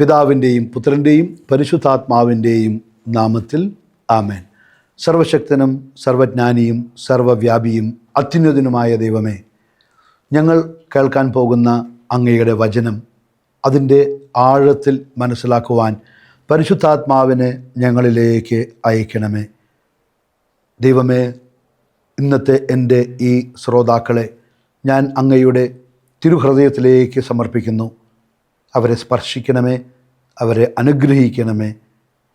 പിതാവിന്റെയും പുത്രന്റെയും പരിശുദ്ധാത്മാവിന്റെയും നാമത്തിൽ ആമേൻ. സർവശക്തനും സർവജ്ഞാനിയും സർവവ്യാപിയും അത്യുന്നതനുമായ ദൈവമേ ഞങ്ങൾ കേൾക്കാൻ പോകുന്ന അങ്ങയുടെ വചനം അതിന്റെ ആഴത്തിൽ മനസ്സിലാക്കുവാൻ പരിശുദ്ധാത്മാവിനെ ഞങ്ങളിലേക്ക് അയക്കണമേ. ദൈവമേ ഇന്നത്തെ എന്റെ ഈ ശ്രോതാക്കളെ ഞാൻ അങ്ങയുടെ തിരുഹൃദയത്തിലേക്ക് സമർപ്പിക്കുന്നു. അവരെ സ്പർശിക്കണമേ അവരെ അനുഗ്രഹിക്കണമേ.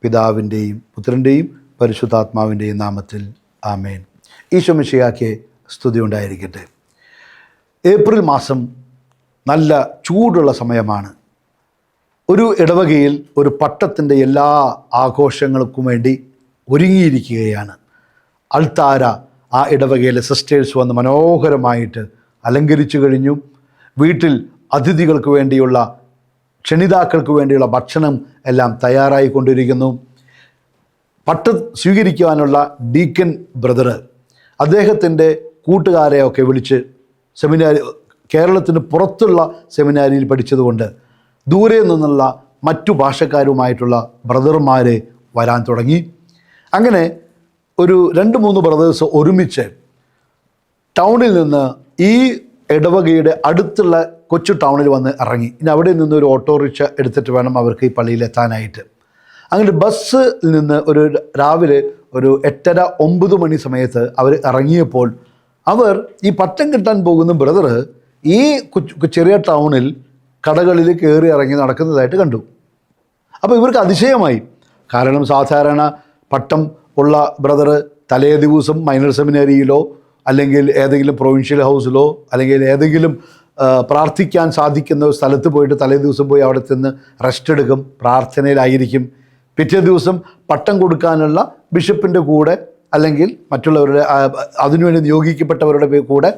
പിതാവിന്റെയും പുത്രന്റെയും പരിശുദ്ധാത്മാവിന്റെയും നാമത്തിൽ ആമേൻ. ഈശോമിശയാക്കിയ സ്തുതി ഉണ്ടായിരിക്കട്ടെ. ഏപ്രിൽ മാസം നല്ല ചൂടുള്ള സമയമാണ്. ഒരു ഇടവകയിൽ ഒരു പട്ടത്തിന്റെ എല്ലാ ആഘോഷങ്ങൾക്കും വേണ്ടി ഒരുങ്ങിയിരിക്കുകയാണ്. അൾത്താര ആ ഇടവകയിലെ സിസ്റ്റേഴ്സ് വന്ന് മനോഹരമായിട്ട് അലങ്കരിച്ചു കഴിഞ്ഞു. വീട്ടിൽ അതിഥികൾക്ക് വേണ്ടിയുള്ള ക്ഷണിതാക്കൾക്ക് വേണ്ടിയുള്ള ഭക്ഷണം എല്ലാം തയ്യാറായി കൊണ്ടിരിക്കുന്നു. പട്ട് സ്വീകരിക്കുവാനുള്ള ഡീക്കൻ ബ്രദർ അദ്ദേഹത്തിന്റെ കൂട്ടുകാരെയൊക്കെ വിളിച്ച് സെമിനാരി കേരളത്തിന് പുറത്തുള്ള സെമിനാരിയിൽ പഠിച്ചതുകൊണ്ട് ദൂരെ നിന്നുള്ള മറ്റു ഭാഷക്കാരുമായിട്ടുള്ള ബ്രദർമാരെ വരാൻ തുടങ്ങി. അങ്ങനെ ഒരു രണ്ട് മൂന്ന് ബ്രദേഴ്സ് ഒരുമിച്ച് ടൗണിൽ നിന്ന് ഈ ഇടവകയുടെ അടുത്തുള്ള കൊച്ചു ടൗണിൽ വന്ന് ഇറങ്ങി. ഇനി അവിടെ നിന്ന് ഒരു ഓട്ടോറിക്ഷ എടുത്തിട്ട് വേണം അവർക്ക് ഈ പള്ളിയിൽ എത്താനായിട്ട്. അങ്ങനെ ബസ്സിൽ നിന്ന് ഒരു രാവിലെ ഒരു എട്ടര ഒമ്പത് മണി സമയത്ത് അവർ ഇറങ്ങിയപ്പോൾ അവർ ഈ പട്ടം കിട്ടാൻ പോകുന്ന ബ്രദർ ഈ ചെറിയ ടൗണിൽ കടകളിൽ കയറി ഇറങ്ങി നടക്കുന്നതായിട്ട് കണ്ടു. അപ്പോൾ ഇവർക്ക് അതിശയമായി. കാരണം സാധാരണ പട്ടം ഉള്ള ബ്രദർ തലേ ദിവസം മൈനർ സെമിനറിയിലോ അല്ലെങ്കിൽ ഏതെങ്കിലും പ്രൊവിൻഷ്യൽ ഹൗസിലോ അല്ലെങ്കിൽ ഏതെങ്കിലും പ്രാർത്ഥിക്കാൻ സാധിക്കുന്ന ഒരു സ്ഥലത്ത് പോയിട്ട് തലേ ദിവസം പോയി അവിടെ ചെന്ന് റെസ്റ്റ് എടുക്കും പ്രാർത്ഥനയിലായിരിക്കും. പിറ്റേ ദിവസം പട്ടം കൊടുക്കാനുള്ള ബിഷപ്പിന്റെ കൂടെ അല്ലെങ്കിൽ മറ്റുള്ളവരുടെ അതിനുവേണ്ടി നിയോഗിക്കപ്പെട്ടവരുടെ കൂടെ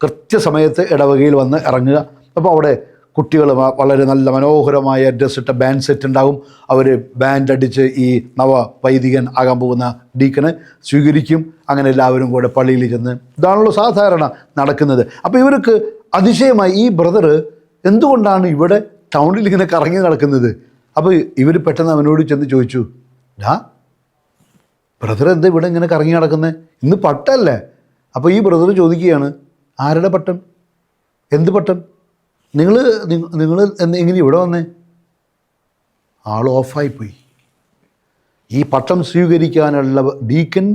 കൃത്യസമയത്ത് ഇടവകയിൽ വന്ന് ഇറങ്ങുക. അപ്പോൾ അവിടെ കുട്ടികൾ വളരെ നല്ല മനോഹരമായ ഡ്രസ് ഇട്ട ബാൻഡ് സെറ്റ് ഉണ്ടാകും അവർ ബാൻഡ് അടിച്ച് ഈ നവ വൈദികൻ ആകാൻ പോകുന്ന ഡീക്കനെ സ്വീകരിക്കും. അങ്ങനെ എല്ലാവരും കൂടെ പള്ളിയിൽ ചെന്ന് ഇതാണല്ലോ സാധാരണ നടക്കുന്നത്. അപ്പോൾ ഇവർക്ക് അതിശയമായി ഈ ബ്രദർ എന്തുകൊണ്ടാണ് ഇവിടെ ടൗണിൽ ഇങ്ങനെ കറങ്ങി നടക്കുന്നത്? അപ്പോൾ ഇവർ പെട്ടെന്ന് അവനോട് ചെന്ന് ചോദിച്ചു ഡാ ബ്രദർ എന്താ ഇവിടെ ഇങ്ങനെ കറങ്ങി നടക്കുന്നത് ഇന്ന് പട്ടല്ലേ? അപ്പോൾ ഈ ബ്രദർ ചോദിക്കുകയാണ് ആരുടെ പട്ടം? എന്ത് പട്ടം? നിങ്ങൾ നിങ്ങൾ എങ്ങനെ ഇവിടെ വന്നേ? ആൾ ഓഫായിപ്പോയി ഈ പട്ടം സ്വീകരിക്കാനുള്ള ഡീക്കൻ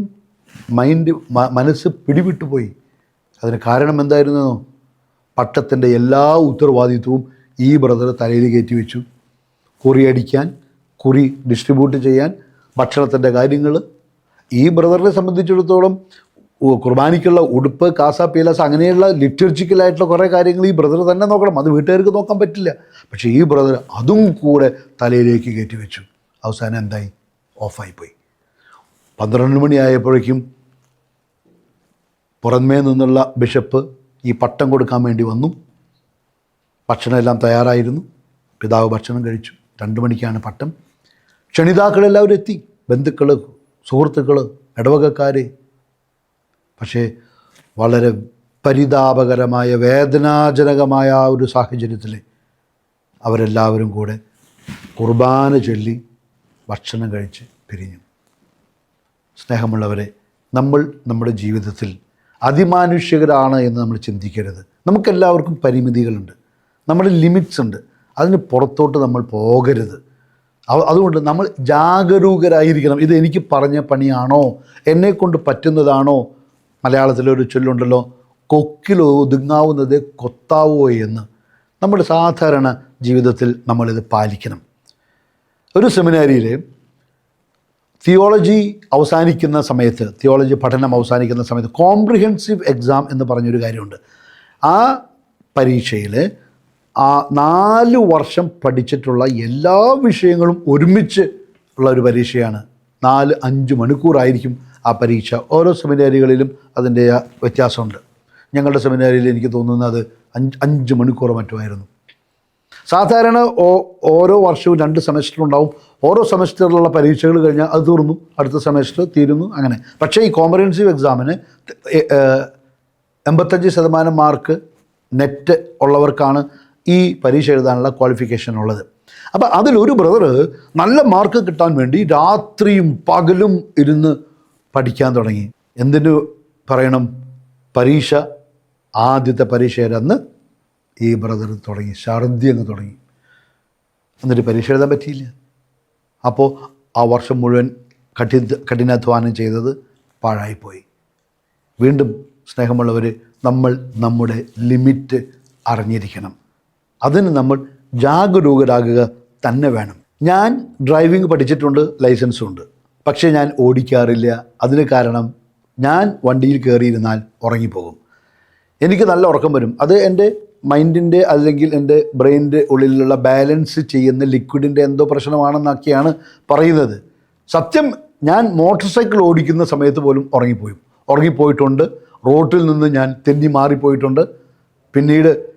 മൈൻഡ് മനസ്സ് പിടിവിട്ടുപോയി. അതിന് കാരണം എന്തായിരുന്നോ? പട്ടത്തിന്റെ എല്ലാ ഉത്തരവാദിത്വവും ഈ ബ്രദർ തലയിൽ കയറ്റി വെച്ചു. കുറി അടിക്കാൻ കുറി ഡിസ്ട്രിബ്യൂട്ട് ചെയ്യാൻ ഭക്ഷണത്തിന്റെ കാര്യങ്ങൾ. ഈ ബ്രദറിനെ സംബന്ധിച്ചിടത്തോളം കുർബാനിക്കുള്ള ഉടുപ്പ് കാസ പീലാസ് അങ്ങനെയുള്ള ലിറ്റർജിക്കലായിട്ടുള്ള കുറേ കാര്യങ്ങൾ ഈ ബ്രദർ തന്നെ നോക്കണം. അത് വീട്ടുകാർക്ക് നോക്കാൻ പറ്റില്ല. പക്ഷേ ഈ ബ്രദർ അതും കൂടെ തലയിലേക്ക് കയറ്റി വെച്ചു. അവസാനം എന്തായി? ഓഫായിപ്പോയി പന്ത്രണ്ട് മണിയായപ്പോഴേക്കും പുറമേ നിന്നുള്ള ബിഷപ്പ് ഈ പട്ടം കൊടുക്കാൻ വേണ്ടി വന്നു. ഭക്ഷണമെല്ലാം തയ്യാറായിരുന്നു. പിതാവ് ഭക്ഷണം കഴിച്ചു. രണ്ട് മണിക്കാണ് പട്ടം. ക്ഷണിതാക്കളെല്ലാവരും എത്തി. ബന്ധുക്കൾ സുഹൃത്തുക്കൾ ഇടവകക്കാർ പക്ഷേ വളരെ പരിതാപകരമായ വേദനാജനകമായ ആ ഒരു സാഹചര്യത്തിൽ അവരെല്ലാവരും കൂടെ കുർബാന ചൊല്ലി ഭക്ഷണം കഴിച്ച് പിരിഞ്ഞു. സ്നേഹമുള്ളവരെ നമ്മൾ നമ്മുടെ ജീവിതത്തിൽ അതിമാനുഷികരാണ് എന്ന് നമ്മൾ ചിന്തിക്കരുത്. നമുക്കെല്ലാവർക്കും പരിമിതികളുണ്ട്. നമ്മുടെ ലിമിറ്റ്സ് ഉണ്ട്. അതിന് പുറത്തോട്ട് നമ്മൾ പോകരുത്. അതുകൊണ്ട് നമ്മൾ ജാഗരൂകരായിരിക്കണം. ഇത് എനിക്ക് പറഞ്ഞ പണിയാണോ? എന്നെക്കൊണ്ട് പറ്റുന്നതാണോ? മലയാളത്തിലൊരു ചൊല്ലുണ്ടല്ലോ കൊക്കിലോ ഒതുങ്ങാവുന്നത് കൊത്താവോ എന്ന്. നമ്മുടെ സാധാരണ ജീവിതത്തിൽ നമ്മളിത് പാലിക്കണം. ഒരു സെമിനാരിയിൽ തിയോളജി അവസാനിക്കുന്ന സമയത്ത് തിയോളജി പഠനം അവസാനിക്കുന്ന സമയത്ത് കോംപ്രിഹെൻസീവ് എക്സാം എന്ന് പറഞ്ഞൊരു കാര്യമുണ്ട്. ആ പരീക്ഷയിൽ ആ നാല് വർഷം പഠിച്ചിട്ടുള്ള എല്ലാ വിഷയങ്ങളും ഒരുമിച്ച് ഉള്ള ഒരു പരീക്ഷയാണ്. നാല് അഞ്ച് മണിക്കൂറായിരിക്കും ആ പരീക്ഷ. ഓരോ സെമിനാരികളിലും അതിന്റെ വ്യത്യാസമുണ്ട്. ഞങ്ങളുടെ സെമിനാരിയിൽ എനിക്ക് തോന്നുന്നത് അഞ്ച് അഞ്ച് മണിക്കൂർ മറ്റുമായിരുന്നു സാധാരണ ഓരോ വർഷവും രണ്ട് സെമസ്റ്റർ ഉണ്ടാവും ഓരോ സെമസ്റ്ററിലുള്ള പരീക്ഷകൾ കഴിഞ്ഞാൽ അത് തീർന്നു അടുത്ത സെമസ്റ്റർ തീരുന്നു അങ്ങനെ. പക്ഷേ ഈ കോംപ്രഹെൻസീവ് എക്സാമിന് എൺപത്തഞ്ച് ശതമാനം മാർക്ക് നെറ്റ് ഉള്ളവർക്കാണ് ഈ പരീക്ഷ എഴുതാനുള്ള ക്വാളിഫിക്കേഷൻ ഉള്ളത്. അപ്പോൾ അതിലൊരു ബ്രദർ നല്ല മാർക്ക് കിട്ടാൻ വേണ്ടി രാത്രിയും പകലും ഇരുന്ന് പഠിക്കാൻ തുടങ്ങി. എന്തിനു പറയണം? പരീക്ഷ ആദ്യത്തെ പരീക്ഷയിലന്ന് ഈ ബ്രദർ തുടങ്ങി ഛർദി അങ്ങ് തുടങ്ങി. എന്നിട്ട് പരീക്ഷ എഴുതാൻ പറ്റിയില്ല. അപ്പോൾ ആ വർഷം മുഴുവൻ കഠിന കഠിനാധ്വാനം ചെയ്തത് പാഴായിപ്പോയി. വീണ്ടും സ്നേഹമുള്ളവർ നമ്മൾ നമ്മുടെ ലിമിറ്റ് അറിഞ്ഞിരിക്കണം. അതിന് നമ്മൾ ജാഗരൂകരാകുക തന്നെ വേണം. ഞാൻ ഡ്രൈവിംഗ് പഠിച്ചിട്ടുണ്ട് ലൈസൻസും ഉണ്ട്. പക്ഷേ ഞാൻ ഓടിക്കാറില്ല. അതിന് കാരണം ഞാൻ വണ്ടിയിൽ കയറിയിരുന്നാൽ ഉറങ്ങിപ്പോകും. എനിക്ക് നല്ല ഉറക്കം വരും. അത് എന്റെ മൈൻഡിന്റെ അല്ലെങ്കിൽ എന്റെ ബ്രെയിനിന്റെ ഉള്ളിലുള്ള ബാലൻസ് ചെയ്യുന്ന ലിക്വിഡിന്റെ എന്തോ പ്രശ്നമാണെന്നൊക്കെയാണ് പറയുന്നത്. സത്യം ഞാൻ മോട്ടോർ സൈക്കിൾ ഓടിക്കുന്ന സമയത്ത് പോലും ഉറങ്ങിപ്പോയി. ഉറങ്ങിപ്പോയിട്ടുണ്ട്. റോട്ടിൽ നിന്ന് ഞാൻ തെന്നി മാറിപ്പോയിട്ടുണ്ട്. പിന്നീട്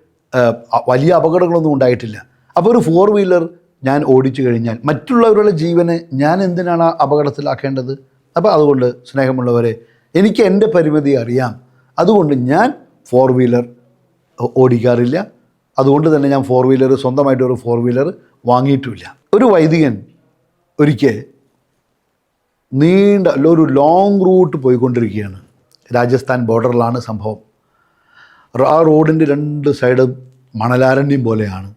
വലിയ അപകടങ്ങളൊന്നും ഉണ്ടായിട്ടില്ല. അപ്പോൾ ഒരു ഫോർ വീലർ ഞാൻ ഓടിച്ചു കഴിഞ്ഞാൽ മറ്റുള്ളവരുടെ ജീവനെ ഞാൻ എന്തിനാണ് അപകടത്തിലാക്കേണ്ടത്? അപ്പോൾ അതുകൊണ്ട് സ്നേഹമുള്ളവരെ എനിക്ക് എന്റെ പരിമിതി അറിയാം. അതുകൊണ്ട് ഞാൻ ഫോർ വീലർ ഓടിക്കാറില്ല. അതുകൊണ്ട് തന്നെ ഞാൻ ഫോർ വീലർ സ്വന്തമായിട്ട് ഒരു ഫോർ വീലർ വാങ്ങിയിട്ടുമില്ല. ഒരു വൈദികൻ ഒരിക്കൽ നീണ്ട ഒരു ലോങ് റൂട്ട് പോയിക്കൊണ്ടിരിക്കുകയാണ്. രാജസ്ഥാൻ ബോർഡറിലാണ് സംഭവം. ആ റോഡിന്റെ രണ്ട് സൈഡും മണലാരണ്യം പോലെയാണ്.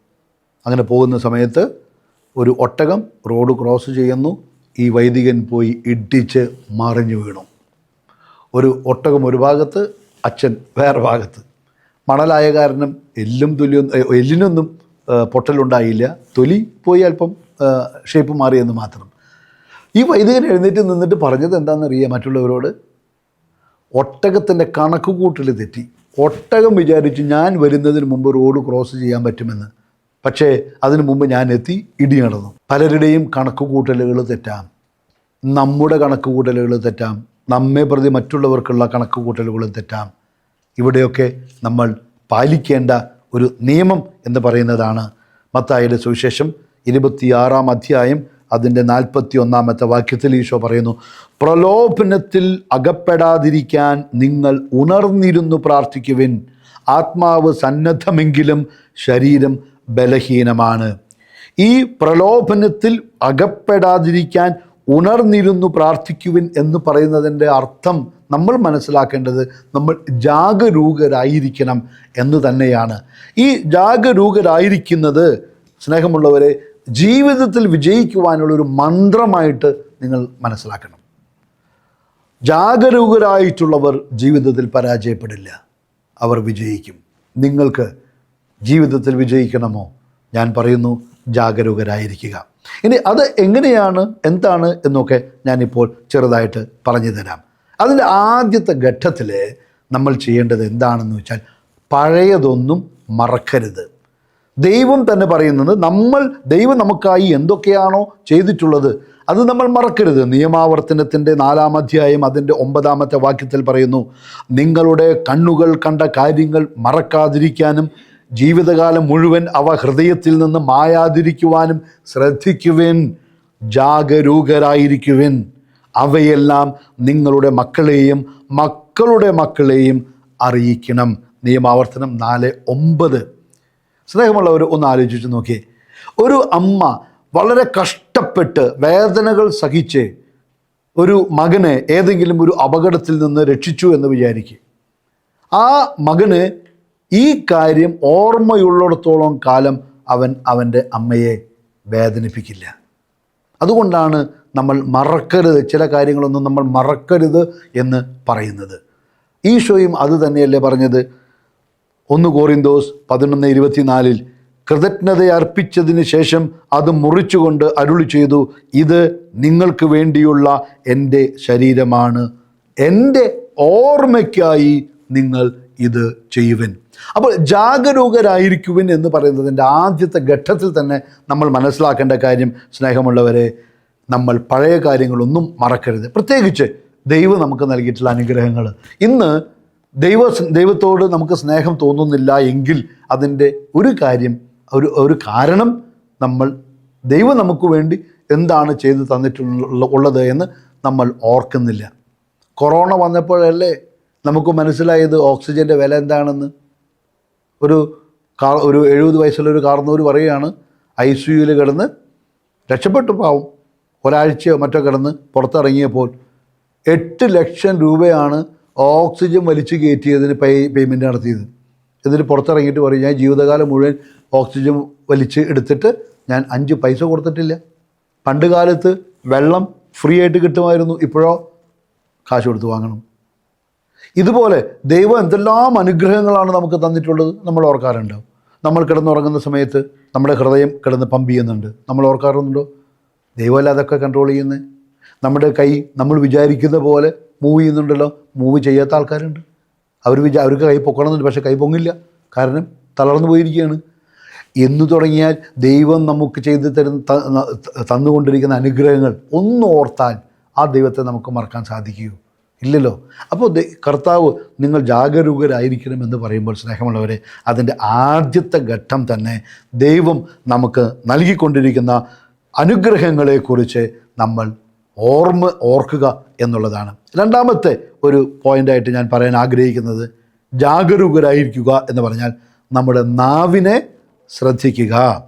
അങ്ങനെ പോകുന്ന സമയത്ത് ഒരു ഒട്ടകം റോഡ് ക്രോസ് ചെയ്യുന്നു. ഈ വൈദികൻ പോയി ഇടിച്ച് മറിഞ്ഞു വീണു. ഒരു ഒട്ടകം ഒരു ഭാഗത്ത് അച്ഛൻ വേറെ ഭാഗത്ത്. മണലായ കാരണം എല്ലും തൊലിയും ഏ, എല്ലിനൊന്നും പൊട്ടലുണ്ടായില്ല. തൊലി പോയി അല്പം ഷേപ്പ് മാറിയെന്ന് മാത്രം. ഈ വൈദികൻ എഴുന്നേറ്റ് നിന്നിട്ട് പറഞ്ഞത് എന്താണെന്നറിയാം മറ്റുള്ളവരോട്? ഒട്ടകത്തിന്റെ കണക്ക് കൂട്ടിൽ തെറ്റി. ഒട്ടകം വിചാരിച്ചു ഞാൻ വരുന്നതിന് മുമ്പ് റോഡ് ക്രോസ് ചെയ്യാൻ പറ്റുമെന്ന്. പക്ഷേ അതിനു മുമ്പ് ഞാൻ എത്തി ഇടി നടന്നു. പലരുടെയും കണക്ക് കൂട്ടലുകൾ തെറ്റാം. നമ്മുടെ കണക്ക് കൂട്ടലുകൾ തെറ്റാം. നമ്മെ പ്രതി മറ്റുള്ളവർക്കുള്ള കണക്ക് കൂട്ടലുകൾ തെറ്റാം. ഇവിടെയൊക്കെ നമ്മൾ പാലിക്കേണ്ട ഒരു നിയമം എന്ന് പറയുന്നതാണ് മത്തായുടെ സുവിശേഷം ഇരുപത്തിയാറാം അധ്യായം അതിന്റെ നാൽപ്പത്തി ഒന്നാമത്തെ വാക്യത്തിൽ ഈശോ പറയുന്നു പ്രലോഭനത്തിൽ അകപ്പെടാതിരിക്കാൻ നിങ്ങൾ ഉണർന്നിരുന്നു പ്രാർത്ഥിക്കുവിൻ. ആത്മാവ് സന്നദ്ധമെങ്കിലും ശരീരം ബലഹീനമാണ്. ഈ പ്രലോഭനത്തിൽ അകപ്പെടാതിരിക്കാൻ ഉണർന്നിരുന്നു പ്രാർത്ഥിക്കുവിൻ എന്ന് പറയുന്നതിന്റെ അർത്ഥം നമ്മൾ മനസ്സിലാക്കേണ്ടത് നമ്മൾ ജാഗരൂകരായിരിക്കണം എന്ന് തന്നെയാണ്. ഈ ജാഗരൂകരായിരിക്കുന്നത് സ്നേഹമുള്ളവരെ ജീവിതത്തിൽ വിജയിക്കുവാനുള്ള ഒരു മന്ത്രമായിട്ട് നിങ്ങൾ മനസ്സിലാക്കണം. ജാഗരൂകരായിട്ടുള്ളവർ ജീവിതത്തിൽ പരാജയപ്പെടില്ല. അവർ വിജയിക്കും. നിങ്ങൾക്ക് ജീവിതത്തിൽ വിജയിക്കണമോ? ഞാൻ പറയുന്നു ജാഗരൂകരായിരിക്കുക. ഇനി അത് എങ്ങനെയാണ് എന്താണ് എന്നൊക്കെ ഞാനിപ്പോൾ ചെറുതായിട്ട് പറഞ്ഞു തരാം. അതിന്റെ ആദ്യത്തെ ഘട്ടത്തിൽ നമ്മൾ ചെയ്യേണ്ടത് എന്താണെന്ന് വെച്ചാൽ പഴയതൊന്നും മറക്കരുത്. ദൈവം തന്നെ പറയുന്നത് നമ്മൾ ദൈവം നമുക്കായി എന്തൊക്കെയാണോ ചെയ്തിട്ടുള്ളത് അത് നമ്മൾ മറക്കരുത്. നിയമാവർത്തനത്തിന്റെ നാലാം അധ്യായം അതിന്റെ ഒമ്പതാമത്തെ വാക്യത്തിൽ പറയുന്നു നിങ്ങളുടെ കണ്ണുകൾ കണ്ട കാര്യങ്ങൾ മറക്കാതിരിക്കാനും ജീവിതകാലം മുഴുവൻ അവ ഹൃദയത്തിൽ നിന്ന് മായാതിരിക്കുവാനും ശ്രദ്ധിക്കുവിൻ ജാഗരൂകരായിരിക്കുവിൻ. അവയെല്ലാം നിങ്ങളുടെ മക്കളെയും മക്കളുടെ മക്കളെയും അറിയിക്കണം. നിയമാവർത്തനം നാല് ഒമ്പത്. സ്നേഹമുള്ളവർ ഒന്ന് ആലോചിച്ച് നോക്കിയേ. ഒരു അമ്മ വളരെ കഷ്ടപ്പെട്ട് വേദനകൾ സഹിച്ച് ഒരു മകനെ ഏതെങ്കിലും ഒരു അപകടത്തിൽ നിന്ന് രക്ഷിച്ചു എന്ന് വിചാരിക്കുക ആ മകന് ഈ കാര്യം ഓർമ്മയുള്ളിടത്തോളം കാലം അവൻ അവന്റെ അമ്മയെ വേദനിപ്പിക്കില്ല. അതുകൊണ്ടാണ് നമ്മൾ മറക്കരുത്. ചില കാര്യങ്ങളൊന്നും നമ്മൾ മറക്കരുത് എന്ന് പറയുന്നത്. ഈശോയും അത് തന്നെയല്ലേ പറഞ്ഞത്? ഒന്ന് കോറിന്തോസ് പതിനൊന്ന് ഇരുപത്തിനാലിൽ കൃതജ്ഞത അർപ്പിച്ചതിന് ശേഷം അത് മുറിച്ചുകൊണ്ട് അരുളി ചെയ്തു ഇത് നിങ്ങൾക്ക് വേണ്ടിയുള്ള എന്റെ ശരീരമാണ്. എന്റെ ഓർമ്മയ്ക്കായി നിങ്ങൾ ഇത് ചെയ്യുവൻ. അപ്പോൾ ജാഗരൂകരായിരിക്കുവൻ എന്ന് പറയുന്നതിന്റെ ആദ്യത്തെ ഘട്ടത്തിൽ തന്നെ നമ്മൾ മനസ്സിലാക്കേണ്ട കാര്യം സ്നേഹമുള്ളവരെ നമ്മൾ പഴയ കാര്യങ്ങളൊന്നും മറക്കരുത്. പ്രത്യേകിച്ച് ദൈവം നമുക്ക് നൽകിയിട്ടുള്ള അനുഗ്രഹങ്ങൾ. ഇന്ന് ദൈവ ദൈവത്തോട് നമുക്ക് സ്നേഹം തോന്നുന്നില്ല എങ്കിൽ അതിന്റെ ഒരു കാര്യം ഒരു ഒരു കാരണം നമ്മൾ ദൈവം നമുക്ക് വേണ്ടി എന്താണ് ചെയ്തു തന്നിട്ടുള്ള ഉള്ളത് എന്ന് നമ്മൾ ഓർക്കുന്നില്ല. കൊറോണ വന്നപ്പോഴല്ലേ നമുക്ക് മനസ്സിലായത് ഓക്സിജന്റെ വില എന്താണെന്ന്? ഒരു കാർ ഒരു എഴുപത് വയസ്സുള്ള ഒരു കാർന്നൂർ പറയുകയാണ് ഐ സി യുയിൽ കിടന്ന് രക്ഷപ്പെട്ടു പാവും. ഒരാഴ്ചയോ മറ്റോ കിടന്ന് പുറത്തിറങ്ങിയപ്പോൾ എട്ട് ലക്ഷം രൂപയാണ് ഓക്സിജൻ വലിച്ചു കയറ്റിയതിന് പേ പേയ്മെന്റ് നടത്തിയത്. എന്നിട്ട് പുറത്തിറങ്ങിയിട്ട് പറയും ഞാൻ ജീവിതകാലം മുഴുവൻ ഓക്സിജൻ വലിച്ച് എടുത്തിട്ട് ഞാൻ അഞ്ച് പൈസ കൊടുത്തിട്ടില്ല. പണ്ട് കാലത്ത് വെള്ളം ഫ്രീ ആയിട്ട് കിട്ടുമായിരുന്നു ഇപ്പോഴോ കാശ് കൊടുത്ത് വാങ്ങണം. ഇതുപോലെ ദൈവം എന്തെല്ലാം അനുഗ്രഹങ്ങളാണ് നമുക്ക് തന്നിട്ടുള്ളത് നമ്മൾ ഓർക്കാറുണ്ടോ? നമ്മൾ കിടന്നുറങ്ങുന്ന സമയത്ത് നമ്മുടെ ഹൃദയം കിടന്ന് പമ്പ് ചെയ്യുന്നുണ്ട്. നമ്മൾ ഓർക്കാറുണ്ടോ? ദൈവമല്ല അതൊക്കെ കൺട്രോൾ ചെയ്യുന്നത് നമ്മുടെ കൈ നമ്മൾ വിചാരിക്കുന്ന പോലെ മൂവ് ചെയ്യുന്നുണ്ടല്ലോ. മൂവ് ചെയ്യാത്ത ആൾക്കാരുണ്ട്. അവർ വിചാ അവർക്ക് കൈ പൊക്കണമെന്നുണ്ട് പക്ഷേ കൈ പൊങ്ങില്ല. കാരണം തളർന്നു പോയിരിക്കുകയാണ്. എന്ന് തുടങ്ങിയാൽ ദൈവം നമുക്ക് ചെയ്തു തരുന്ന തന്നുകൊണ്ടിരിക്കുന്ന അനുഗ്രഹങ്ങൾ ഒന്ന് ഓർത്താൽ ആ ദൈവത്തെ നമുക്ക് മറക്കാൻ സാധിക്കുകയോ ഇല്ലല്ലോ? അപ്പോൾ കർത്താവ് നിങ്ങൾ ജാഗരൂകരായിരിക്കണം എന്ന് പറയുമ്പോൾ സ്നേഹമുള്ളവരെ അതിന്റെ ആദ്യത്തെ ഘട്ടം തന്നെ ദൈവം നമുക്ക് നൽകിക്കൊണ്ടിരിക്കുന്ന അനുഗ്രഹങ്ങളെക്കുറിച്ച് നമ്മൾ ഓർമ്മ ഓർക്കുക എന്നുള്ളതാണ്. രണ്ടാമത്തെ ഒരു പോയിന്റായിട്ട് ഞാൻ പറയാൻ ആഗ്രഹിക്കുന്നത് ജാഗരൂകരായിരിക്കുക എന്ന് പറഞ്ഞാൽ നമ്മുടെ നാവിനെ ശ്രദ്ധിക്കുക.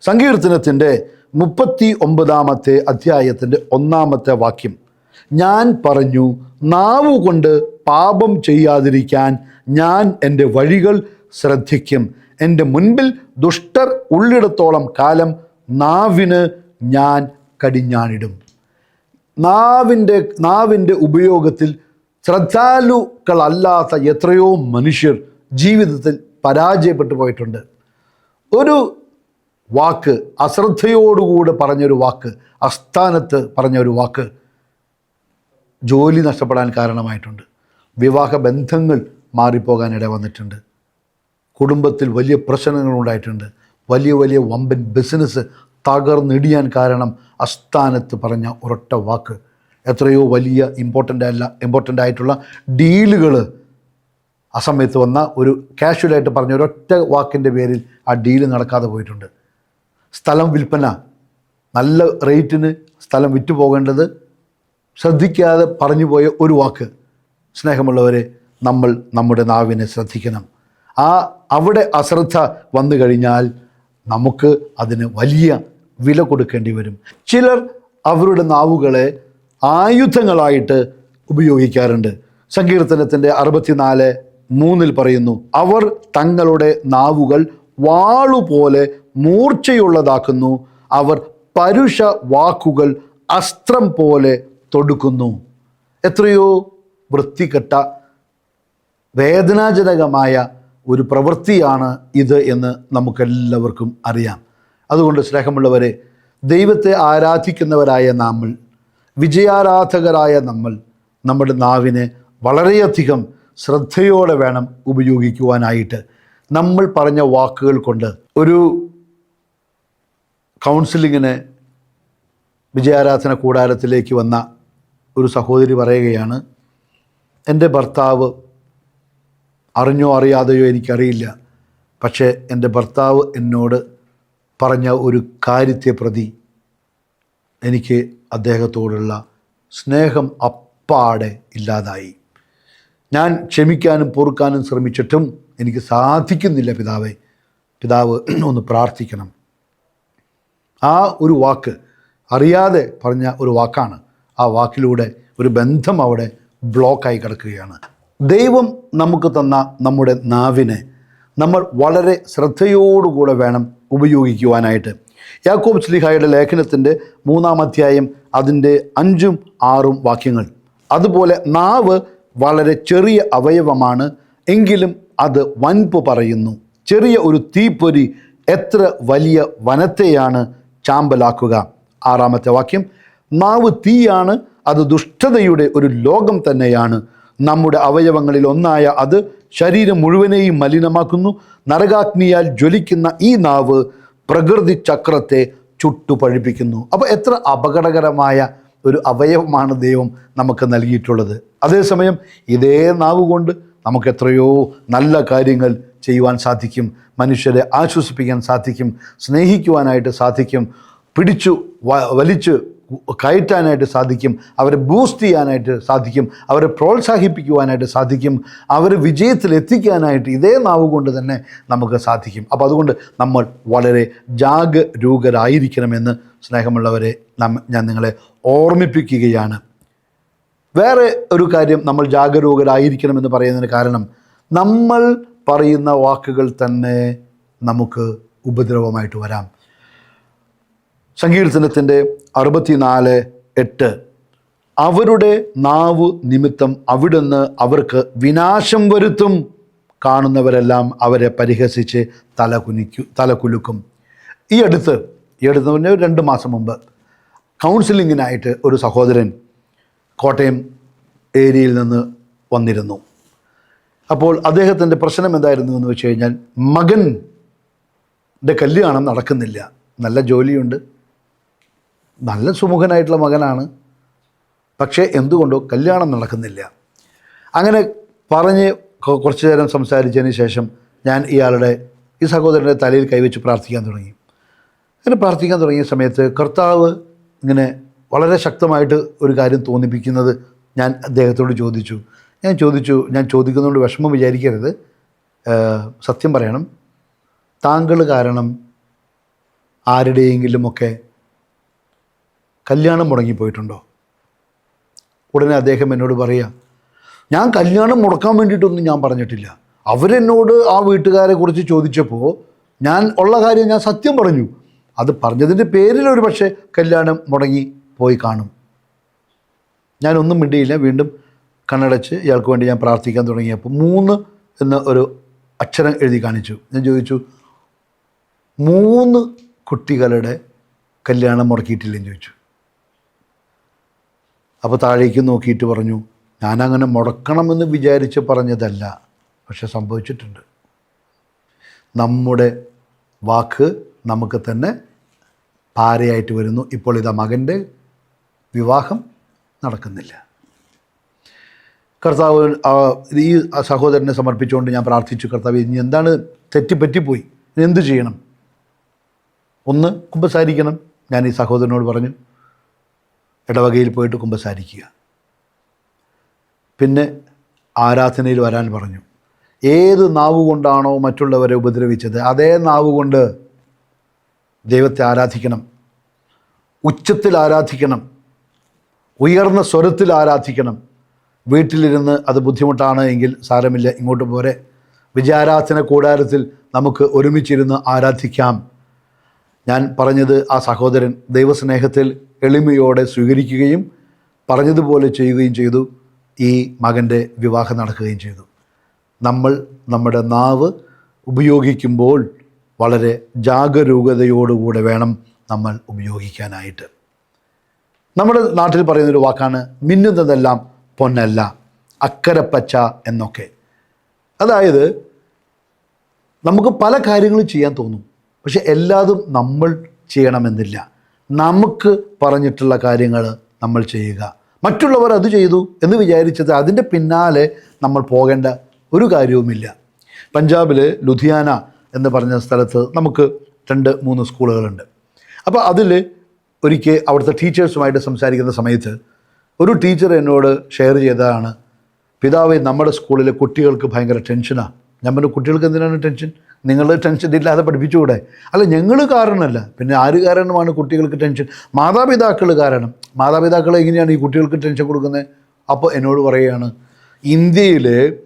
സങ്കീർത്തനത്തിന്റെ മുപ്പത്തി ഒമ്പതാമത്തെ അധ്യായത്തിന്റെ ഒന്നാമത്തെ വാക്യം ഞാൻ പറഞ്ഞു നാവുകൊണ്ട് പാപം ചെയ്യാതിരിക്കാൻ ഞാൻ എന്റെ വഴികൾ ശ്രദ്ധിക്കും. എന്റെ മുൻപിൽ ദുഷ്ടർ ഉള്ളിടത്തോളം കാലം നാവിന് ഞാൻ കടിഞ്ഞാണിടും. നാവിന്റെ നാവിന്റെ ഉപയോഗത്തിൽ ശ്രദ്ധാലുക്കളല്ലാത്ത എത്രയോ മനുഷ്യർ ജീവിതത്തിൽ പരാജയപ്പെട്ടു പോയിട്ടുണ്ട്. ഒരു വാക്ക് അശ്രദ്ധയോടുകൂടെ പറഞ്ഞൊരു വാക്ക് അസ്ഥാനത്ത് പറഞ്ഞൊരു വാക്ക് ജോലി നഷ്ടപ്പെടാൻ കാരണമായിട്ടുണ്ട്. വിവാഹ ബന്ധങ്ങൾ മാറിപ്പോകാനിട വന്നിട്ടുണ്ട് കുടുംബത്തിൽ വലിയ പ്രശ്നങ്ങൾ ഉണ്ടായിട്ടുണ്ട് വലിയ വലിയ വമ്പൻ ബിസിനസ് തകർന്നിടിയാൻ കാരണം അസ്ഥാനത്ത് പറഞ്ഞ ഒരൊറ്റ വാക്ക്. എത്രയോ വലിയ ഇമ്പോർട്ടന്റ് അല്ല ഇമ്പോർട്ടന്റ് ആയിട്ടുള്ള ഡീലുകൾ ആ സമയത്ത് വന്ന ഒരു കാഷ്വലായിട്ട് പറഞ്ഞ ഒരൊറ്റ വാക്കിന്റെ പേരിൽ ആ ഡീൽ നടക്കാതെ പോയിട്ടുണ്ട്. സ്ഥലം വിൽപ്പന നല്ല റേറ്റിന് സ്ഥലം വിറ്റു പോകേണ്ടത് ശ്രദ്ധിക്കാതെ പറഞ്ഞു പോയ ഒരു വാക്ക്. സ്നേഹമുള്ളവരെ നമ്മൾ നമ്മുടെ നാവിനെ ശ്രദ്ധിക്കണം. ആ അവിടെ അശ്രദ്ധ വന്നു കഴിഞ്ഞാൽ നമുക്ക് അതിന് വലിയ വില കൊടുക്കേണ്ടി വരും. ചിലർ അവരുടെ നാവുകളെ ആയുധങ്ങളായിട്ട് ഉപയോഗിക്കാറുണ്ട്. സങ്കീർത്തനത്തിന്റെ അറുപത്തിനാല് മൂന്നിൽ പറയുന്നു അവർ തങ്ങളുടെ നാവുകൾ വാളുപോലെ മൂർച്ചയുള്ളതാക്കുന്നു. അവർ പരുഷ വാക്കുകൾ അസ്ത്രം പോലെ തൊടുക്കുന്നു. എത്രയോ വൃത്തികെട്ട വേദനാജനകമായ ഒരു പ്രവൃത്തിയാണ് ഇത് എന്ന് നമുക്കെല്ലാവർക്കും അറിയാം. അതുകൊണ്ട് സ്നേഹമുള്ളവരെ ദൈവത്തെ ആരാധിക്കുന്നവരായ നമ്മൾ വിജയാരാധകരായ നമ്മൾ നമ്മുടെ നാവിനെ വളരെയധികം ശ്രദ്ധയോടെ വേണം ഉപയോഗിക്കുവാനായിട്ട്. നമ്മൾ പറഞ്ഞ വാക്കുകൾ കൊണ്ട് ഒരു കൗൺസിലിങ്ങിന് വിജയാരാധന കൂടാരത്തിലേക്ക് വന്ന ഒരു സഹോദരി പറയുകയാണ് എന്റെ ഭർത്താവ് അറിഞ്ഞോ അറിയാതെയോ എനിക്കറിയില്ല. പക്ഷേ എന്റെ ഭർത്താവ് എന്നോട് പറഞ്ഞ ഒരു കാര്യത്തെ പ്രതി എനിക്ക് അദ്ദേഹത്തോടുള്ള സ്നേഹം അപ്പാടെ ഇല്ലാതായി. ഞാൻ ക്ഷമിക്കാനും പൊറുക്കാനും ശ്രമിച്ചിട്ടും എനിക്ക് സാധിക്കുന്നില്ല പിതാവേ. പിതാവ് ഒന്ന് പ്രാർത്ഥിക്കണം. ആ ഒരു വാക്ക് അറിയാതെ പറഞ്ഞ ഒരു വാക്കാണ് ആ വാക്കിലൂടെ ഒരു ബന്ധം അവിടെ ബ്ലോക്കായി കിടക്കുകയാണ്. ദൈവം നമുക്ക് തന്ന നമ്മുടെ നാവിനെ നമ്മൾ വളരെ ശ്രദ്ധയോടുകൂടെ വേണം ഉപയോഗിക്കുവാനായിട്ട്. യാക്കോബ് സ്ലിഹായുടെ ലേഖനത്തിന്റെ മൂന്നാം അധ്യായം അതിന്റെ അഞ്ചും ആറും വാക്യങ്ങൾ. അതുപോലെ നാവ് വളരെ ചെറിയ അവയവമാണ് എങ്കിലും അത് വൻപ് പറയുന്നു. ചെറിയ ഒരു തീപ്പൊരി എത്ര വലിയ വനത്തെയാണ് ചാമ്പലാക്കുക? ആറാമത്തെ വാക്യം നാവ് തീയാണ് അത് ദുഷ്ടതയുടെ ഒരു ലോകം തന്നെയാണ്. നമ്മുടെ അവയവങ്ങളിൽ ഒന്നായ അത് ശരീരം മുഴുവനെയും മലിനമാക്കുന്നു. നരകാഗ്നിയാൽ ജ്വലിക്കുന്ന ഈ നാവ് പ്രകൃതി ചക്രത്തെ ചുട്ടുപഴിപ്പിക്കുന്നു. അപ്പോൾ എത്ര അപകടകരമായ ഒരു അവയവമാണ് ദൈവം നമുക്ക് നൽകിയിട്ടുള്ളത്. അതേസമയം ഇതേ നാവ് കൊണ്ട് നമുക്ക് എത്രയോ നല്ല കാര്യങ്ങൾ ചെയ്യുവാൻ സാധിക്കും. മനുഷ്യരെ ആശ്വസിപ്പിക്കാൻ സാധിക്കും. സ്നേഹിക്കുവാനായിട്ട് സാധിക്കും. പിടിച്ചു വലിച്ച് കയറ്റാനായിട്ട് സാധിക്കും അവരെ ബൂസ്റ്റ് ചെയ്യാനായിട്ട് സാധിക്കും അവരെ പ്രോത്സാഹിപ്പിക്കുവാനായിട്ട് സാധിക്കും അവരെ വിജയത്തിൽ എത്തിക്കാനായിട്ട് ഇതേ നാവ് കൊണ്ട് തന്നെ നമുക്ക് സാധിക്കും. അപ്പോൾ അതുകൊണ്ട് നമ്മൾ വളരെ ജാഗരൂകരായിരിക്കണമെന്ന് സ്നേഹമുള്ളവരെ ഞാൻ നിങ്ങളെ ഓർമ്മിപ്പിക്കുകയാണ്. വേറെ ഒരു കാര്യം നമ്മൾ ജാഗരൂകരായിരിക്കണമെന്ന് പറയുന്നതിന് കാരണം നമ്മൾ പറയുന്ന വാക്കുകൾ തന്നെ നമുക്ക് ഉപദ്രവമായിട്ട് വരാം. സങ്കീർത്തനത്തിന്റെ അറുപത്തിനാല് എട്ട്. അവരുടെ നാവ് നിമിത്തം അവിടുന്ന് അവർക്ക് വിനാശം വരുത്തും. കാണുന്നവരെല്ലാം അവരെ പരിഹസിച്ച് തലകുനിക്കു തലകുലുക്കും തല കുലുക്കും. ഈ അടുത്ത് ഈ അടുത്ത് പറഞ്ഞ രണ്ട് മാസം മുമ്പ് കൗൺസിലിങ്ങിനായിട്ട് ഒരു സഹോദരൻ കോട്ടയം ഏരിയയിൽ നിന്ന് വന്നിരുന്നു. അപ്പോൾ അദ്ദേഹത്തിന്റെ പ്രശ്നം എന്തായിരുന്നു എന്ന് വെച്ച് കഴിഞ്ഞാൽ മകന്റെ കല്യാണം നടക്കുന്നില്ല. നല്ല ജോലിയുണ്ട്. നല്ല സുമുഖനായിട്ടുള്ള മകനാണ്. പക്ഷേ എന്തുകൊണ്ടോ കല്യാണം നടക്കുന്നില്ല. അങ്ങനെ പറഞ്ഞ് കുറച്ചു നേരം സംസാരിച്ചതിന് ശേഷം ഞാൻ ഇയാളുടെ ഈ സഹോദരന്റെ തലയിൽ കൈവച്ച് പ്രാർത്ഥിക്കാൻ തുടങ്ങി. അങ്ങനെ പ്രാർത്ഥിക്കാൻ തുടങ്ങിയ സമയത്ത് കർത്താവ് ഇങ്ങനെ വളരെ ശക്തമായിട്ട് ഒരു കാര്യം തോന്നിപ്പിക്കുന്നത് ഞാൻ അദ്ദേഹത്തോട് ചോദിച്ചു. ഞാൻ ചോദിച്ചു ഞാൻ ചോദിക്കുന്നതുകൊണ്ട് വിഷമം വിചാരിക്കരുത്. സത്യം പറയണം. താങ്കൾ കാരണം ആരുടെയെങ്കിലുമൊക്കെ കല്യാണം മുടങ്ങിപ്പോയിട്ടുണ്ടോ? ഉടനെ അദ്ദേഹം എന്നോട് പറയുക ഞാൻ കല്യാണം മുടക്കാൻ വേണ്ടിയിട്ടൊന്നും ഞാൻ പറഞ്ഞിട്ടില്ല. അവരെന്നോട് ആ വീട്ടുകാരെ കുറിച്ച് ചോദിച്ചപ്പോൾ ഞാൻ ഉള്ള കാര്യം ഞാൻ സത്യം പറഞ്ഞു. അത് പറഞ്ഞതിന്റെ പേരിൽ ഒരു പക്ഷേ കല്യാണം മുടങ്ങി പോയി കാണും. ഞാനൊന്നും മിണ്ടിയില്ല. വീണ്ടും കണ്ണടച്ച് ഇയാൾക്ക് വേണ്ടി ഞാൻ പ്രാർത്ഥിക്കാൻ തുടങ്ങിയപ്പോൾ മൂന്ന് എന്ന ഒരു അക്ഷരം എഴുതി കാണിച്ചു. ഞാൻ ചോദിച്ചു മൂന്ന് കുട്ടികളുടെ കല്യാണം മുടക്കിയിട്ടില്ലെന്ന് ചോദിച്ചു. അപ്പോൾ താഴേക്ക് നോക്കിയിട്ട് പറഞ്ഞു ഞാനങ്ങനെ മുടക്കണമെന്ന് വിചാരിച്ച് പറഞ്ഞതല്ല പക്ഷെ സംഭവിച്ചിട്ടുണ്ട്. നമ്മുടെ വാക്ക് നമുക്ക് തന്നെ പാരയായിട്ട് വരുന്നു. ഇപ്പോൾ ഇതാ മകന്റെ വിവാഹം നടക്കുന്നില്ല. കർത്താവ് ഈ സഹോദരനെ സമർപ്പിച്ചുകൊണ്ട് ഞാൻ പ്രാർത്ഥിച്ചു കർത്താവ് ഇനി എന്താണ് തെറ്റിപ്പറ്റിപ്പോയി? എന്ത് ചെയ്യണം? ഒന്ന് കുമ്പസാരിക്കണം ഞാൻ ഈ സഹോദരനോട് പറഞ്ഞു. ഇടവകയിൽ പോയിട്ട് കുമ്പസാരിക്കുക. പിന്നെ ആരാധനയിൽ വരാൻ പറഞ്ഞു. ഏത് നാവ് കൊണ്ടാണോ മറ്റുള്ളവരെ ഉപദ്രവിച്ചത് അതേ നാവ് കൊണ്ട് ദൈവത്തെ ആരാധിക്കണം. ഉച്ചത്തിൽ ആരാധിക്കണം. ഉയർന്ന സ്വരത്തിൽ ആരാധിക്കണം. വീട്ടിലിരുന്ന് അത് ബുദ്ധിമുട്ടാണ് എങ്കിൽ സാരമില്ല ഇങ്ങോട്ട് പോരെ. വിജയാരാധന കൂടാരത്തിൽ നമുക്ക് ഒരുമിച്ചിരുന്ന് ആരാധിക്കാം. ഞാൻ പറഞ്ഞത് ആ സഹോദരൻ ദൈവസ്നേഹത്തിൽ എളിമയോടെ സ്വീകരിക്കുകയും പറഞ്ഞതുപോലെ ചെയ്യുകയും ചെയ്തു. ഈ മകന്റെ വിവാഹം നടക്കുകയും ചെയ്തു. നമ്മൾ നമ്മുടെ നാവ് ഉപയോഗിക്കുമ്പോൾ വളരെ ജാഗരൂകതയോടുകൂടെ വേണം നമ്മൾ ഉപയോഗിക്കാനായിട്ട്. നമ്മുടെ നാട്ടിൽ പറയുന്നൊരു വാക്കാണ് മിന്നുന്നതെല്ലാം പൊന്നല്ല അക്കരപ്പച്ച എന്നൊക്കെ. അതായത് നമുക്ക് പല കാര്യങ്ങളും ചെയ്യാൻ തോന്നും. പക്ഷെ എല്ലാതും നമ്മൾ ചെയ്യണമെന്നില്ല. നമുക്ക് പറഞ്ഞിട്ടുള്ള കാര്യങ്ങൾ നമ്മൾ ചെയ്യുക. മറ്റുള്ളവർ അത് ചെയ്തു എന്ന് വിചാരിച്ചത് അതിന്റെ പിന്നാലെ നമ്മൾ പോകേണ്ട ഒരു കാര്യവുമില്ല. പഞ്ചാബിൽ ലുധിയാന എന്ന് പറഞ്ഞ സ്ഥലത്ത് നമുക്ക് രണ്ട് മൂന്ന് സ്കൂളുകളുണ്ട്. അപ്പോൾ അതിൽ ഒരിക്കൽ അവിടുത്തെ ടീച്ചേഴ്സുമായിട്ട് സംസാരിക്കുന്ന സമയത്ത് ഒരു ടീച്ചർ എന്നോട് ഷെയർ ചെയ്തതാണ് പിതാവെ നമ്മുടെ സ്കൂളിലെ കുട്ടികൾക്ക് ഭയങ്കര ടെൻഷനാണ് ഞാൻ പറഞ്ഞു കുട്ടികൾക്ക് എന്തിനാണ് ടെൻഷൻ? നിങ്ങൾ ടെൻഷൻ ഇല്ലാതെ പഠിപ്പിച്ചുകൂടെ? അല്ല ഞങ്ങൾ കാരണമല്ല. പിന്നെ ആര് കാരണമാണ് കുട്ടികൾക്ക് ടെൻഷൻ മാതാപിതാക്കൾ കാരണം. മാതാപിതാക്കൾ എങ്ങനെയാണ് ഈ കുട്ടികൾക്ക് ടെൻഷൻ കൊടുക്കുന്നത്? അപ്പോൾ എന്നോട് പറയുകയാണ് ഇന്ത്യയിൽ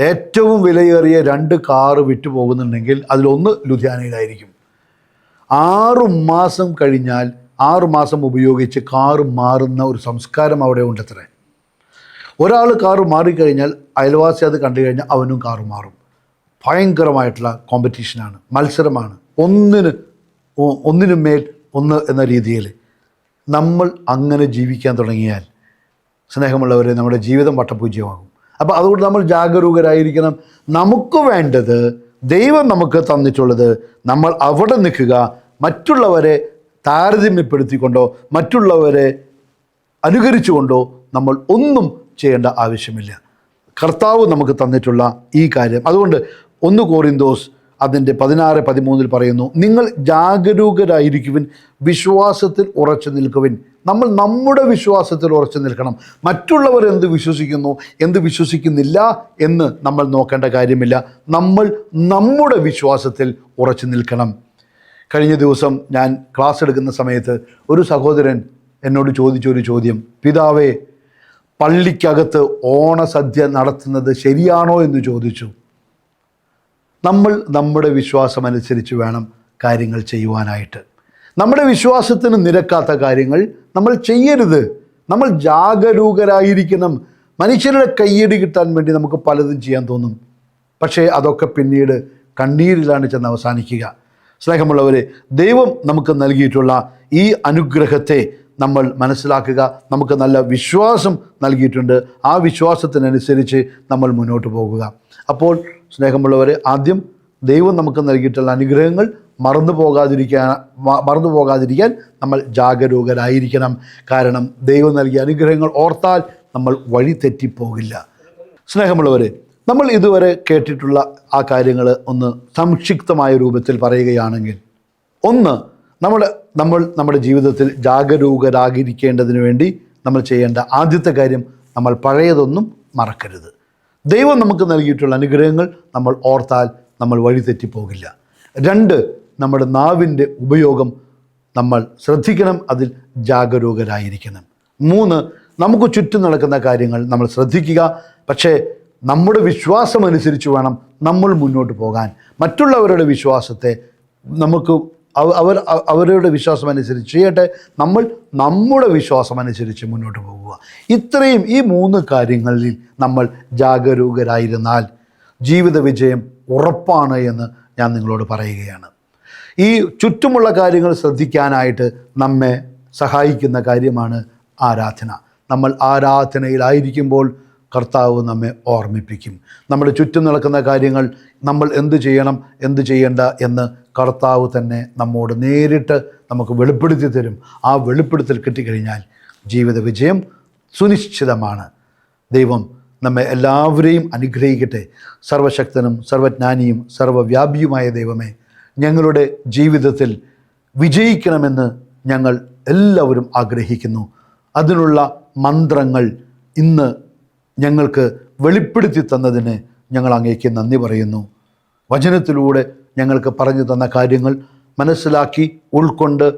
ഏറ്റവും വിലയേറിയ രണ്ട് കാറ് വിറ്റു പോകുന്നുണ്ടെങ്കിൽ അതിലൊന്ന് ലുധിയാനയിലായിരിക്കും. ആറു മാസം കഴിഞ്ഞാൽ ആറു മാസം ഉപയോഗിച്ച് കാറ് മാറുന്ന ഒരു സംസ്കാരം അവിടെ ഉണ്ടത്രേ. ഒരാൾ കാറ് മാറിക്കഴിഞ്ഞാൽ അയൽവാസി അത് കണ്ടു കഴിഞ്ഞാൽ അവനും കാറ് മാറും. ഭയങ്കരമായിട്ടുള്ള കോമ്പറ്റീഷനാണ് മത്സരമാണ്. ഒന്നിന് ഒന്നിനു മേൽ ഒന്ന് എന്ന രീതിയിൽ നമ്മൾ അങ്ങനെ ജീവിക്കാൻ തുടങ്ങിയാൽ സ്നേഹമുള്ളവരെ നമ്മുടെ ജീവിതം വട്ടപൂജ്യമാകും. അപ്പോൾ അതുകൊണ്ട് നമ്മൾ ജാഗരൂകരായിരിക്കണം. നമുക്ക് വേണ്ടത് ദൈവം നമുക്ക് തന്നിട്ടുള്ളത് നമ്മൾ അവിടെ നിൽക്കുക മറ്റുള്ളവരെ താരതമ്യപ്പെടുത്തിക്കൊണ്ടോ മറ്റുള്ളവരെ അനുകരിച്ചുകൊണ്ടോ നമ്മൾ ഒന്നും ചെയ്യേണ്ട ആവശ്യമില്ല. കർത്താവ് നമുക്ക് തന്നിട്ടുള്ള ഈ കാര്യം. അതുകൊണ്ട് ഒന്ന് കോറിന്തോസ് അതിന്റെ പതിനാറ് പതിമൂന്നിൽ പറയുന്നു നിങ്ങൾ ജാഗരൂകരായിരിക്കുവിൻ വിശ്വാസത്തിൽ ഉറച്ചു നിൽക്കുവിൻ. നമ്മൾ നമ്മുടെ വിശ്വാസത്തിൽ ഉറച്ചു നിൽക്കണം. മറ്റുള്ളവർ എന്ത് വിശ്വസിക്കുന്നു എന്ത് വിശ്വസിക്കുന്നില്ല എന്ന് നമ്മൾ നോക്കേണ്ട കാര്യമില്ല. നമ്മൾ നമ്മുടെ വിശ്വാസത്തിൽ ഉറച്ചു നിൽക്കണം. കഴിഞ്ഞ ദിവസം ഞാൻ ക്ലാസ് എടുക്കുന്ന സമയത്ത് ഒരു സഹോദരൻ എന്നോട് ചോദിച്ച ഒരു ചോദ്യം പിതാവേ പള്ളിക്കകത്ത് ഓണസദ്യ നടത്തുന്നത് ശരിയാണോ? എന്ന് ചോദിച്ചു. നമ്മൾ നമ്മുടെ വിശ്വാസം അനുസരിച്ച് വേണം കാര്യങ്ങൾ ചെയ്യുവാനായിട്ട്. നമ്മുടെ വിശ്വാസത്തിന് നിരക്കാത്ത കാര്യങ്ങൾ നമ്മൾ ചെയ്യരുത്. നമ്മൾ ജാഗരൂകരായിരിക്കണം. മനുഷ്യരുടെ കയ്യടി കിട്ടാൻ വേണ്ടി നമുക്ക് പലതും ചെയ്യാൻ തോന്നും. പക്ഷേ അതൊക്കെ പിന്നീട് കണ്ണീരിലാണ് ചെന്ന് അവസാനിക്കുക. സ്നേഹമുള്ളവരെ ദൈവം നമുക്ക് നൽകിയിട്ടുള്ള ഈ അനുഗ്രഹത്തെ നമ്മൾ മനസ്സിലാക്കുക. നമുക്ക് നല്ല വിശ്വാസം നൽകിയിട്ടുണ്ട്. ആ വിശ്വാസത്തിനനുസരിച്ച് നമ്മൾ മുന്നോട്ട് പോകുക. അപ്പോൾ സ്നേഹമുള്ളവരെ ആദ്യം ദൈവം നമുക്ക് നൽകിയിട്ടുള്ള അനുഗ്രഹങ്ങൾ മറന്നു പോകാതിരിക്കാൻ മറന്നു പോകാതിരിക്കാൻ നമ്മൾ ജാഗരൂകരായിരിക്കണം. കാരണം ദൈവം നൽകിയ അനുഗ്രഹങ്ങൾ ഓർത്താൽ നമ്മൾ വഴി തെറ്റിപ്പോകില്ല. സ്നേഹമുള്ളവർ നമ്മൾ ഇതുവരെ കേട്ടിട്ടുള്ള ആ കാര്യങ്ങൾ ഒന്ന് സംക്ഷിപ്തമായ രൂപത്തിൽ പറയുകയാണെങ്കിൽ ഒന്ന് നമ്മൾ നമ്മൾ നമ്മുടെ ജീവിതത്തിൽ ജാഗരൂകരാകിരിക്കേണ്ടതിന് വേണ്ടി നമ്മൾ ചെയ്യേണ്ട ആദ്യത്തെ കാര്യം നമ്മൾ പഴയതൊന്നും മറക്കരുത്. ദൈവം നമുക്ക് നൽകിയിട്ടുള്ള അനുഗ്രഹങ്ങൾ നമ്മൾ ഓർത്താൽ നമ്മൾ വഴിതെറ്റിപ്പോകില്ല രണ്ട് നമ്മുടെ നാവിന്റെ ഉപയോഗം നമ്മൾ ശ്രദ്ധിക്കണം അതിൽ ജാഗരൂകരായിരിക്കണം. മൂന്ന് നമുക്ക് ചുറ്റും നടക്കുന്ന കാര്യങ്ങൾ നമ്മൾ ശ്രദ്ധിക്കുക. പക്ഷേ നമ്മുടെ വിശ്വാസം അനുസരിച്ച് വേണം നമ്മൾ മുന്നോട്ട് പോകാൻ. മറ്റുള്ളവരുടെ വിശ്വാസത്തെ നമുക്ക് അവർ അവ- അവരുടെ വിശ്വാസം അനുസരിച്ച് ചെയ്യട്ടെ. നമ്മൾ നമ്മുടെ വിശ്വാസം അനുസരിച്ച് മുന്നോട്ട് പോകുക. ഇത്രയും ഈ മൂന്ന് കാര്യങ്ങളിൽ നമ്മൾ ജാഗരൂകരായിരുന്നാൽ ജീവിത വിജയം ഉറപ്പാണ് എന്ന് ഞാൻ നിങ്ങളോട് പറയുകയാണ്. ഈ ചുറ്റുമുള്ള കാര്യങ്ങൾ ശ്രദ്ധിക്കാനായിട്ട് നമ്മെ സഹായിക്കുന്ന കാര്യമാണ് ആരാധന. നമ്മൾ ആരാധനയിലായിരിക്കുമ്പോൾ കർത്താവ് നമ്മെ ഓർമ്മിപ്പിക്കും. നമ്മുടെ ചുറ്റും നടക്കുന്ന കാര്യങ്ങൾ നമ്മൾ എന്ത് ചെയ്യണം എന്ത് ചെയ്യേണ്ട എന്ന് കർത്താവ് തന്നെ നമ്മോട് നേരിട്ട് നമുക്ക് വെളിപ്പെടുത്തി തരും. ആ വെളിപ്പെടുത്തൽ കിട്ടിക്കഴിഞ്ഞാൽ ജീവിത വിജയം സുനിശ്ചിതമാണ്. ദൈവം നമ്മെ എല്ലാവരെയും അനുഗ്രഹിക്കട്ടെ. സർവശക്തനും സർവജ്ഞാനിയും സർവവ്യാപിയുമായ ദൈവമേ ഞങ്ങളുടെ ജീവിതത്തിൽ വിജയിക്കണമെന്ന് ഞങ്ങൾ എല്ലാവരും ആഗ്രഹിക്കുന്നു. അതിനുള്ള മന്ത്രങ്ങൾ ഇന്ന് ഞങ്ങൾക്ക് വെളിപ്പെടുത്തി തന്നതിന് ഞങ്ങൾ അങ്ങേക്ക് നന്ദി പറയുന്നു. വചനത്തിലൂടെ ഞങ്ങൾക്ക് പറഞ്ഞു തന്ന കാര്യങ്ങൾ മനസ്സിലാക്കി ഉൾക്കൊണ്ട്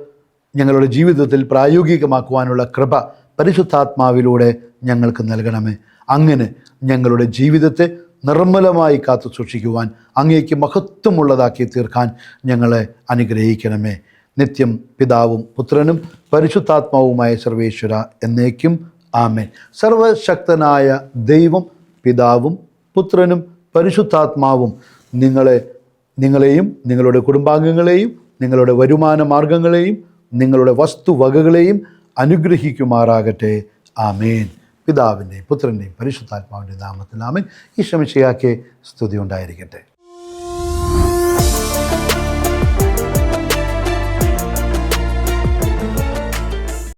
ഞങ്ങളുടെ ജീവിതത്തിൽ പ്രായോഗികമാക്കുവാനുള്ള കൃപ പരിശുദ്ധാത്മാവിലൂടെ ഞങ്ങൾക്ക് നൽകണമേ. അങ്ങനെ ഞങ്ങളുടെ ജീവിതത്തെ നിർമ്മലമായി കാത്തു സൂക്ഷിക്കുവാൻ അങ്ങേക്ക് മഹത്വമുള്ളതാക്കി തീർക്കാൻ ഞങ്ങളെ അനുഗ്രഹിക്കണമേ. നിത്യം പിതാവും പുത്രനും പരിശുദ്ധാത്മാവുമായ സർവേശ്വര എന്നേക്കും ആമേൻ. സർവശക്തനായ ദൈവം പിതാവും പുത്രനും പരിശുദ്ധാത്മാവും നിങ്ങളെ നിങ്ങളെയും നിങ്ങളുടെ കുടുംബാംഗങ്ങളെയും നിങ്ങളുടെ വരുമാന മാർഗങ്ങളെയും നിങ്ങളുടെ വസ്തുവകകളെയും അനുഗ്രഹിക്കുമാറാകട്ടെ. ആമേൻ. പിതാവിന്റെയും പുത്രന്റെയും പരിശുദ്ധാത്മാവിന്റെ നാമത്തിൽ ആമേൻ. ഈ ശ്രമിച്ചയാക്കെ സ്തുതി ഉണ്ടായിരിക്കട്ടെ.